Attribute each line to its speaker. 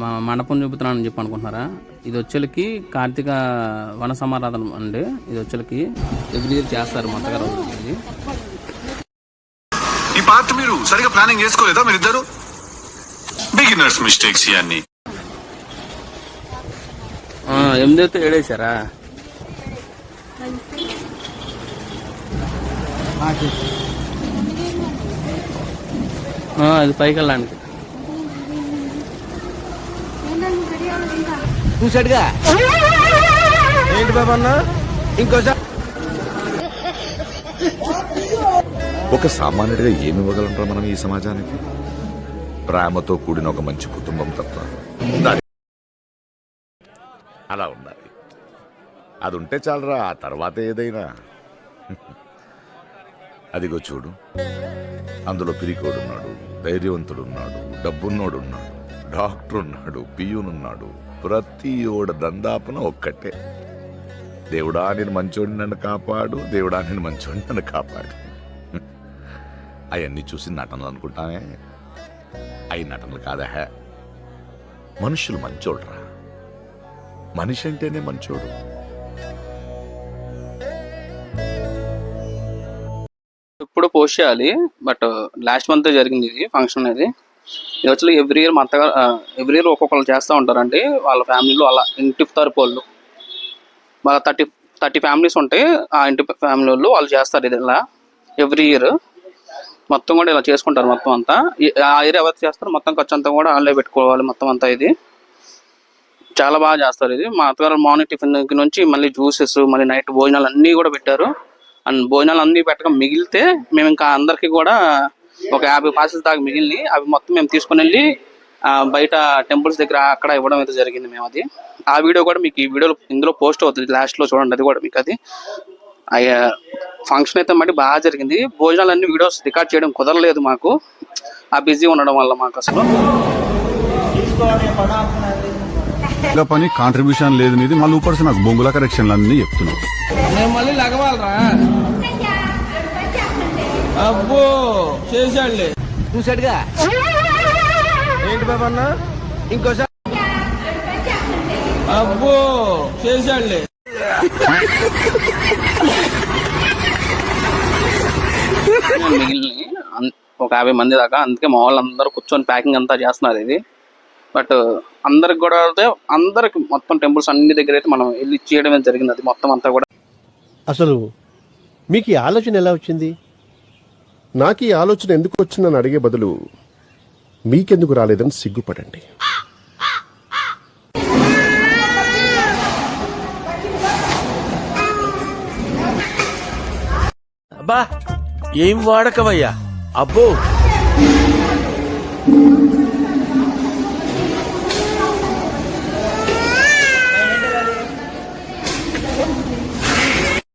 Speaker 1: మా మండపం చూపుతున్నానని చెప్పి అనుకుంటున్నారా? ఇది వచ్చేలకి కార్తీక వన సమారాధన అండి. ఇది వచ్చేలకి ఎవ్రీ ఇయర్ చేస్తారు మా అత్తగారు వాళ్ళ ఇది
Speaker 2: ఈ పార్ట్ మీరు సరిగా ప్లానింగ్ చేసుకోలేదా మీరిద్దరు? బిగినర్స్ మిస్టేక్స్ ఇవన్నీ.
Speaker 1: అయితే ఏడేశారా? అది పైకి వెళ్ళడానికి.
Speaker 3: చూసాడుగా ఏంటి బాబా అన్న ఇంకోసారి
Speaker 4: ఒక సామాన్యుడిగా ఏమి ఇవ్వగలంరా మనం ఈ సమాజానికి? ప్రేమతో కూడిన ఒక మంచి కుటుంబం తప్ప. ఉండాలి. అలా ఉండాలి. అది ఉంటే చాలరా ఆ తర్వాత ఏదైనా. అదిగో చూడు. అందులో పిరికోడున్నాడు ధైర్యవంతుడున్నాడు డబ్బున్నోడున్నాడు. డాక్టర్ ఉన్నాడు పియూనున్నాడు. ప్రతి ఓడ దందాపున ఒక్కటే. దేవుడా నేను మంచోడి నన్ను కాపాడు. దేవుడా నేను మంచోడి నన్ను కాపాడు. అవన్నీ చూసి నటనలు అనుకుంటానే. అవి నటనలు కాదా హే? మనుషులు మంచోడ్రా మనిషి అంటేనే మంచోడు.
Speaker 1: ఇప్పుడు పోస్ట్ చేయాలి బట్ లాస్ట్ మంత్ జరిగింది ఇది ఫంక్షన్ అనేది. ఇది వచ్చి ఎవ్రీ ఇయర్ మా అత్తగారు ఎవ్రీ ఇయర్ ఒక్కొక్కరు చేస్తూ ఉంటారండి. వాళ్ళ ఫ్యామిలీలో అలా ఇంటి తరపు వాళ్ళు. వాళ్ళ థర్టీ థర్టీ ఫ్యామిలీస్ ఉంటాయి ఆ ఇంటి ఫ్యామిలీ వాళ్ళు వాళ్ళు చేస్తారు ఇది ఇలా ఎవ్రీ ఇయర్ మొత్తం కూడా ఇలా చేసుకుంటారు మొత్తం అంతా. ఆ ఇయర్ ఎవరు చేస్తారు మొత్తం ఖర్చు అంతా కూడా వాళ్ళే పెట్టుకోవాలి మొత్తం అంతా ఇది. చాలా బాగా చేస్తారు ఇది. మా అత్తగారు మార్నింగ్ టిఫిన్ నుంచి మళ్ళీ జ్యూసెస్ మళ్ళీ నైట్ భోజనాలు అన్నీ కూడా పెట్టారు. అండ్ భోజనాలు అన్నీ పెట్టక మిగిలితే మేము ఇంకా అందరికీ కూడా ఒక యాభై పార్సెల్స్ దాకా మిగిలిని అవి మొత్తం మేము తీసుకుని వెళ్ళి బయట టెంపుల్స్ దగ్గర అక్కడ ఇవ్వడం అయితే జరిగింది మేము అది. ఆ వీడియో కూడా మీకు ఈ వీడియోలో ఇందులో పోస్ట్ అవుతుంది. లాస్ట్లో చూడండి అది కూడా మీకు అది. ఫంక్షన్ అయితే మళ్ళీ బాగా జరిగింది. భోజనాలు అన్ని వీడియోస్ రికార్డ్ చేయడం కుదరలేదు మాకు. ఆ బిజీ ఉండడం వల్ల మాకు అసలు.
Speaker 5: పని కాంట్రిబ్యూషన్ లేదు నీది. మళ్ళీ ఊపర్స్ నాకు బొంగుల కరెక్షన్లు అన్ని చెప్తున్నావు.
Speaker 6: నేను మళ్ళీ లగవాలరా? అబ్బో చేశాడులే.
Speaker 3: చూసాడుగా ఏంటి బాబా అన్న ఇంకోసారి.
Speaker 6: అబ్బో చేశాడులే.
Speaker 1: మిగిలిన ఒక యాభై మంది దాకా. అందుకే మా వాళ్ళందరూ కూర్చొని ప్యాకింగ్ అంతా చేస్తున్నారు ఇది. బట్ అందరికి కూడా అయితే అందరికి మొత్తం టెంపుల్స్ అన్ని దగ్గర అయితే మనం వెళ్ళి ఇచ్చేయడం జరిగింది. అది మొత్తం అంతా కూడా.
Speaker 7: అసలు మీకు ఈ ఆలోచన ఎలా వచ్చింది? నాకు ఈ ఆలోచన ఎందుకు వచ్చిందని అడిగే బదులు మీకెందుకు రాలేదని సిగ్గుపడండి.
Speaker 3: అబ్బా ఏం వాడకవయ్యా? అబ్బో.